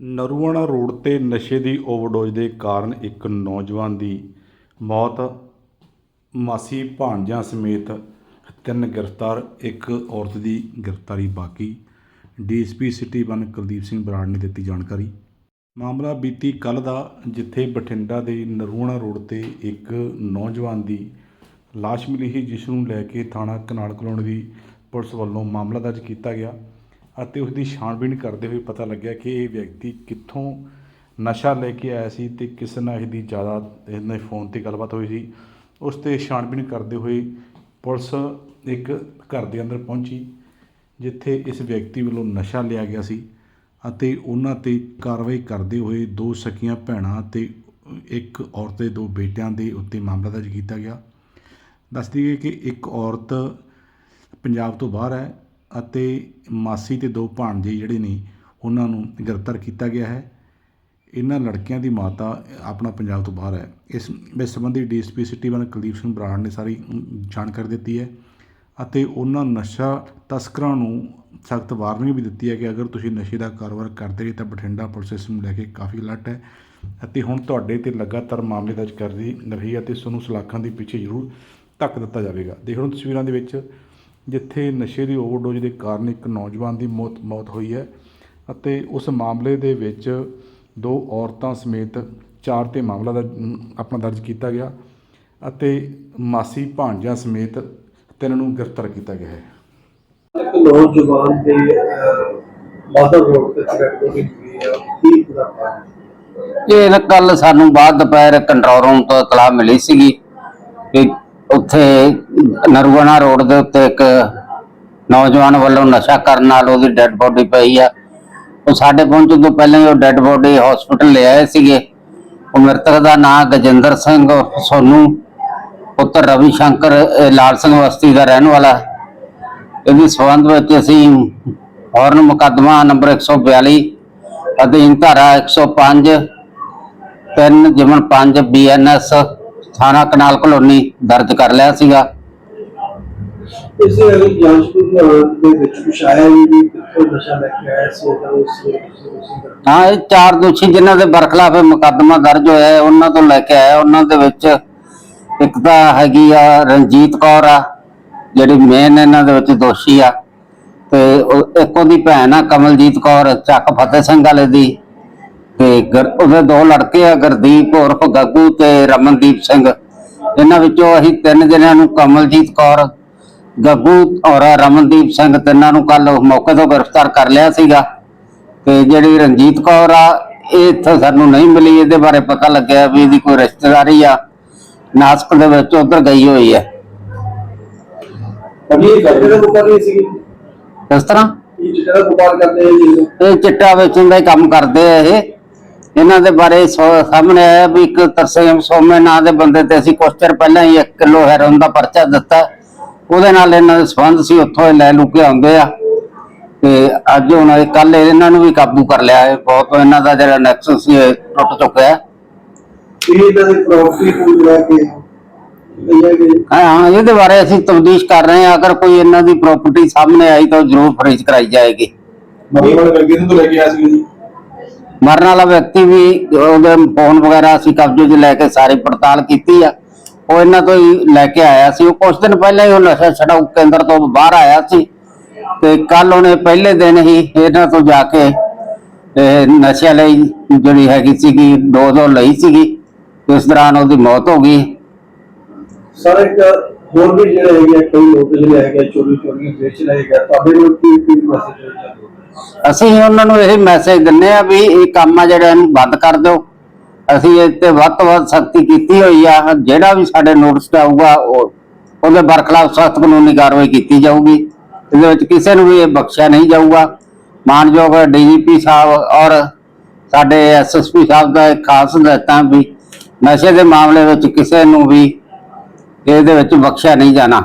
Naruana road ਤੇ ਨਸ਼ੇ ਦੀ overdose ਦੇ ਕਾਰਨ ਇੱਕ ਨੌਜਵਾਨ ਦੀ ਮੌਤ, ਮਾਸੀ ਭਾਣਜਾ ਸਮੇਤ ਤਿੰਨ ਗ੍ਰਿਫਤਾਰ, ਇੱਕ ਔਰਤ ਦੀ ਗ੍ਰਿਫਤਾਰੀ ਬਾਕੀ। DSP city one Kuldeep Singh Brar ਨੇ ਦਿੱਤੀ ਜਾਣਕਾਰੀ। ਮਾਮਲਾ ਬੀਤੀ ਕੱਲ ਦਾ, ਜਿੱਥੇ ਬਠਿੰਡਾ ਦੇ ਨਰੂਆਣਾ ਰੋਡ ਤੇ ਇੱਕ ਨੌਜਵਾਨ ਦੀ ਲਾਸ਼ ਮਿਲੀ ਸੀ, ਜਿਸ ਨੂੰ ਲੈ ਕੇ ਥਾਣਾ ਕਨਾਲ ਕਲੋਨੀ ਦੀ ਪੁਲਿਸ ਵੱਲੋਂ ਮਾਮਲਾ ਦਰਜ ਕੀਤਾ ਗਿਆ। ਅਤੇ ਉਸ ਦੀ ਛਾਣਬੀਣ ਕਰਦੇ ਹੋਏ ਪਤਾ ਲੱਗਿਆ ਕਿ ਇਹ ਵਿਅਕਤੀ ਕਿੱਥੋਂ ਨਸ਼ਾ ਲੈ ਕੇ ਆਇਆ ਸੀ ਤੇ ਕਿਸ ਨਾਲ ਇਹਦੀ ਜ਼ਿਆਦਾ ਇਹਨੇ ਫੋਨ ਤੇ ਗੱਲਬਾਤ ਹੋਈ ਸੀ। ਉਸ ਤੇ ਛਾਣਬੀਣ ਕਰਦੇ ਹੋਏ ਪੁਲਿਸ ਇੱਕ ਘਰ ਦੇ ਅੰਦਰ ਪਹੁੰਚੀ, ਜਿੱਥੇ ਇਸ ਵਿਅਕਤੀ ਵੱਲੋਂ ਨਸ਼ਾ ਲਿਆ ਗਿਆ ਸੀ ਅਤੇ ਉਹਨਾਂ ਤੇ ਕਾਰਵਾਈ ਕਰਦੇ ਹੋਏ ਦੋ ਸਕੀਆਂ, ਭੈਣਾਂ ਤੇ ਇੱਕ ਔਰਤ ਦੇ ਦੋ ਬੇਟਿਆਂ ਦੇ ਉੱਤੇ ਮਾਮਲਾ ਦਰਜ ਕੀਤਾ ਗਿਆ। ਦੱਸ ਦਈਏ ਕਿ ਇੱਕ ਔਰਤ ਪੰਜਾਬ ਤੋਂ ਬਾਹਰ ਹੈ ਅਤੇ ਮਾਸੀ ਤੇ ਦੋ ਭਾਣਜੇ ਜਿਹੜੇ ਨੇ, ਉਹਨਾਂ ਨੂੰ ਗ੍ਰਿਫਤਾਰ ਕੀਤਾ ਗਿਆ ਹੈ। ਇਹਨਾਂ ਲੜਕੀਆਂ ਦੀ ਮਾਤਾ ਆਪਣਾ ਪੰਜਾਬ ਤੋਂ ਬਾਹਰ ਹੈ। ਇਸ ਇਸ ਸੰਬੰਧੀ DSP city one Kuldeep Singh Brar ਨੇ ਸਾਰੀ ਜਾਣਕਾਰੀ ਦਿੱਤੀ ਹੈ ਅਤੇ ਉਹਨਾਂ ਨਸ਼ਾ ਤਸਕਰਾਂ ਨੂੰ ਸਖਤ ਵਾਰਨਿੰਗ ਵੀ ਦਿੱਤੀ ਹੈ ਕਿ ਅਗਰ ਤੁਸੀਂ ਨਸ਼ੇ ਦਾ ਕਾਰੋਬਾਰ ਕਰਦੇ ਰਹੇ ਤਾਂ ਬਠਿੰਡਾ ਪੁਲਿਸ ਇਸ ਨੂੰ ਲੈ ਕੇ ਕਾਫੀ ਅਲਰਟ ਹੈ ਅਤੇ ਹੁਣ ਤੁਹਾਡੇ ਤੇ ਲਗਾਤਾਰ ਮਾਮਲੇ ਦਰਜ ਕਰਦੀ ਰਹੀ ਹੈ ਅਤੇ ਇਸ ਸਲਾਖਾਂ ਦੇ ਪਿੱਛੇ ਜ਼ਰੂਰ ਧੱਕ ਦਿੱਤਾ ਜਾਵੇਗਾ। ਦੇਖ ਲਓ ਤਸਵੀਰਾਂ ਦੇ ਵਿੱਚ ਜਿੱਥੇ ਨਸ਼ੇ ਦੀ ਓਵਰਡੋਜ਼ ਦੇ ਕਾਰਨ ਇੱਕ ਨੌਜਵਾਨ ਦੀ ਮੌਤ ਮੌਤ ਹੋਈ ਹੈ ਅਤੇ ਉਸ ਮਾਮਲੇ ਦੇ ਵਿੱਚ ਦੋ ਔਰਤਾਂ ਸਮੇਤ ਚਾਰ ਤੇ ਮਾਮਲਾ ਦਾ ਆਪਣਾ ਦਰਜ ਕੀਤਾ ਗਿਆ ਅਤੇ ਮਾਸੀ ਭਾਣਜਾ ਸਮੇਤ ਤਿੰਨ ਨੂੰ ਗ੍ਰਿਫਤਾਰ ਕੀਤਾ ਗਿਆ ਹੈ। ਇੱਕ ਨੌਜਵਾਨ ਦੇ ਮਾਦਰ ਰੋਡ ਤੇ ਸਿਗਰਟ ਹੋਈ ਹੈ ਕੀ ਪਾਣੀ ਇਹ ਕੱਲ ਸਾਨੂੰ ਬਾਅਦ ਦੁਪਹਿਰ ਕੰਟਰੋਲ ਰੂਮ ਤੋਂ ਇਤਲਾਹ ਮਿਲੀ ਸੀਗੀ ਕਿ ਉੱਥੇ ਨਰੂਆਣਾ ਰੋਡ ਦੇ ਉੱਤੇ ਇੱਕ ਨੌਜਵਾਨ ਵੱਲੋਂ ਨਸ਼ਾ ਕਰਨ ਨਾਲ ਉਹਦੀ ਡੈੱਡ ਬੋਡੀ ਪਈ ਆ। ਉਹ ਸਾਡੇ ਪਹੁੰਚਣ ਤੋਂ ਪਹਿਲਾਂ ਹੀ ਉਹ ਡੈੱਡ ਬੋਡੀ ਹਸਪੀਟਲ ਲੈ ਆਏ ਸੀਗੇ। ਉਹ ਮ੍ਰਿਤਕ ਦਾ ਨਾਂ ਗਜਿੰਦਰ ਸਿੰਘ ਉਰਫ ਸੋਨੂ, ਪੁੱਤਰ ਰਵੀ ਸ਼ੰਕਰ ਲਾਲ ਸਿੰਘ ਬਸਤੀ ਦਾ ਰਹਿਣ ਵਾਲਾ। ਇਹਦੇ ਸਬੰਧ ਵਿੱਚ ਅਸੀਂ ਹੌਰਨ ਮੁਕੱਦਮਾ ਨੰਬਰ 142 ਅਧੀਨ ਧਾਰਾ 105 3 ਜਿਮਨ 5 ਬੀਐਨਐਸ ਥਾਣਾ ਕਨਾਲ ਕਲੋਨੀ ਦਰਜ ਕਰ ਲਿਆ ਸੀਗਾ। ਇਸੇ ਅਗਰ ਜਾਂਚ ਦੇ ਵਿੱਚ ਕੁਛ ਆਇਆ ਵੀ ਵੀ ਕਿੱਥੋਂ ਨਸ਼ਾ ਲੈ ਕੇ ਆਇਆ ਸੀ, ਤਾਂ ਉਸ ਉਸ ਹਾਂ, ਇਹ ਚਾਰ ਦੋਸ਼ੀ ਜਿਨ੍ਹਾਂ ਦੇ ਬਰਖਲਾਫ ਮੁਕੱਦਮਾ ਦਰਜ ਹੋਇਆ ਹੈ, ਉਹਨਾਂ ਤੋਂ ਲੈ ਕੇ ਆਇਆ। ਉਹਨਾਂ ਦੇ ਵਿੱਚ ਇੱਕ ਤਾਂ ਹੈਗੀ ਆ ਰਣਜੀਤ ਕੌਰ ਆ, ਜਿਹੜੀ ਮੇਨ ਇਹਨਾਂ ਦੇ ਵਿੱਚ ਦੋਸ਼ੀ ਆ। ਤੇ ਉਹ- ਇੱਕ ਉਹਦੀ ਭੈਣ ਆ, ਕਮਲਜੀਤ ਕੌਰ, ਚੱਕ ਫਤਿਹ ਸਿੰਘ ਵਾਲੇ ਦੀ। ਤੇ ਗੁਰ- ਉਹਦੇ ਦੋ ਲੜਕੇ ਆ, ਗੁਰਦੀਪ ਉਰਫ ਗੱਗੂ ਤੇ ਰਮਨਦੀਪ ਸਿੰਘ। ਇਹਨਾਂ ਵਿੱਚੋਂ ਅਸੀਂ ਤਿੰਨ ਜਣਿਆਂ ਨੂੰ ਕਮਲਜੀਤ ਕੌਰ ਗੱਗੂ ਔਰ ਰਮਨਦੀਪ ਸਿੰਘ ਤਿੰਨਾਂ ਨੂੰ ਕੱਲ ਮੌਕੇ ਤੋਂ ਗ੍ਰਿਫਤਾਰ ਕਰ ਲਿਆ ਸੀਗਾ। ਤੇ ਜਿਹੜੀ ਰਣਜੀਤ ਕੌਰ ਆ ਇਹ ਇੱਥੇ ਸਾਨੂੰ ਨਹੀਂ ਮਿਲੀ। ਇਹਦੇ ਬਾਰੇ ਪਤਾ ਲੱਗਿਆ ਵੀ ਇਹਦੀ ਕੋਈ ਰਿਸ਼ਤੇਦਾਰੀ ਆ। ਨਾਸਕ ਦੇ ਵਿੱਚ ਉਧਰ ਗਈ ਹੋਈ ਹੈ। ਰਹੀ ਤਰ੍ਹਾਂ? ਇਹ ਜਿਹੜਾ ਵਪਾਰ ਕਰਦੇ ਹੈ ਜੀ। ਇਹ ਚਿੱਟਾ ਵੇਚਣ ਦਾ ਹੀ ਕੰਮ ਕਰਦੇ ਆ ਇਹ। ਇਹਨਾਂ ਦੇ ਬਾਰੇ ਸਾਹਮਣੇ ਆਇਆ ਵੀ ਇੱਕ ਤਰਸੇਮ ਸੋਮੇ ਨਾਂ ਦੇ ਬੰਦੇ ਤੇ ਅਸੀਂ ਕੁਛ ਚਿਰ ਪਹਿਲਾਂ ਹੀ 1 ਕਿਲੋ ਹੈਰੋਨ ਦਾ ਪਰਚਾ ਦਿੱਤਾ। ਉਹਦੇ ਨਾਲ ਇਹਨਾਂ ਦੇ ਸੰਬੰਧ ਸੀ ਉੱਥੋਂ ਇਹ ਲੈ ਲੂ ਕੇ ਆਉਂਦੇ ਆ। ਤੇ ਅੱਜ ਹੁਣ ਇਹ ਕੱਲ ਇਹਨਾਂ ਨੂੰ ਵੀ ਕਾਬੂ ਕਰ ਲਿਆ ਹੈ ਬਹੁਤ ਇਹਨਾਂ ਦਾ ਜਿਹੜਾ ਨੈਕਸਸ ਸੀ ਇਹ ਟੁੱਟ ਚੁੱਕਿਆ ਹੈ। ਇਹ ਇਹਨਾਂ ਦੀ ਪ੍ਰਾਪਰਟੀ ਕਿ ਹਾਂ ਹਾਂ ਇਹਦੇ ਬਾਰੇ ਅਸੀਂ ਤਬਦੀਸ਼ ਕਰ ਰਹੇ ਹਾਂ ਅਗਰ ਕੋਈ ਇਹਨਾਂ ਦੀ ਪ੍ਰਾਪਰਟੀ ਸਾਹਮਣੇ ਆਈ ਤਾਂ ਜ਼ਰੂਰ ਫਰੀਜ਼ ਕਰਾਈ ਜਾਏਗੀ। ਮਰੀ ਵਾਲੇ ਲੱਗੇ ਨੂੰ ਲੈ ਕੇ ਆਇਆ ਸੀ ਜੀ। ਮਰਨ ਵਾਲਾ ਵਿਅਕਤੀ ਵੀ ਉਹਦੇ ਫੋਨ ਵਗੈਰਾ ਅਸੀਂ ਕਬਜ਼ੇ 'ਚ ਲੈ ਕੇ ਸਾਰੀ ਪੜਤਾਲ ਕੀਤੀ ਆ। ਉਹ ਇਹਨਾਂ ਤੋਂ ਹੀ ਲੈ ਕੇ ਆਇਆ ਸੀ। ਉਹ ਕੁਝ ਦਿਨ ਪਹਿਲਾਂ ਹੀ ਉਹ ਨਸ਼ਾ ਛਡਾਊ ਕੇਂਦਰ ਤੋਂ ਬਾਹਰ ਆਇਆ ਸੀ ਤੇ ਕੱਲ ਉਹਨੇ ਪਹਿਲੇ ਦਿਨ ਹੀ ਇਹਨਾਂ ਤੋਂ ਜਾ ਕੇ ਇਹ ਨਸ਼ੇ ਲਈ ਜਿਹੜੀ ਹੈਗੀ ਸੀਗੀ ਡੋਜ਼ ਉਹ ਲਈ ਸੀਗੀ ਇਸ ਦੌਰਾਨ ਉਹਦੀ ਮੌਤ ਹੋ ਗਈ। ਸਰ ਇੱਕ ਹੋਰ ਵੀ ਜਿਹੜੇ ਹੈਗੇ ਕਈ ਲੋਕ ਜਿਹੜੇ ਹੈਗੇ ਚੋਰੀ ਚੋਰੀ ਵੇਚ ਰਹੇ ਹੈਗੇ ਤੁਹਾਡੇ ਨੂੰ ਕੀ ਕੀ ਮੈਸੇਜ ਅਸੀਂ ਉਹਨਾਂ ਨੂੰ ਇਹ ਮੈਸੇਜ ਦਿੰਨੇ ਆ ਵੀ ਇਹ ਕੰਮ ਆ ਜਿਹੜਾ ਇਹਨੂੰ ਬੰਦ ਕਰ ਦਿਓ। ਅਸੀਂ ਇਹ ਤੇ ਵੱਧ ਤੋਂ ਵੱਧ ਸਖਤੀ ਕੀਤੀ ਹੋਈ ਆ। ਜਿਹੜਾ ਵੀ ਸਾਡੇ ਨੋਟਿਸ ਤੇ ਆਊਗਾ, ਉਹ ਉਹਦੇ ਬਰਖਲਾਫ ਸਖਤ ਕਾਨੂੰਨੀ ਕਾਰਵਾਈ ਕੀਤੀ ਜਾਊਗੀ। ਇਹਦੇ ਵਿੱਚ ਕਿਸੇ ਨੂੰ ਵੀ ਇਹ ਬਖਸ਼ਿਆ ਨਹੀਂ ਜਾਊਗਾ। ਮਾਨਯੋਗ ਡੀਜੀਪੀ ਸਾਹਿਬ ਔਰ ਸਾਡੇ ਐਸਐਸਪੀ ਸਾਹਿਬ ਦਾ ਇੱਕ ਖਾਸ ਹਦਾਇਤਾਂ ਵੀ ਨਸ਼ੇ ਦੇ ਮਾਮਲੇ ਵਿੱਚ ਕਿਸੇ ਨੂੰ ਵੀ ਇਹਦੇ ਵਿੱਚ ਬਖਸ਼ਿਆ ਨਹੀਂ ਜਾਣਾ।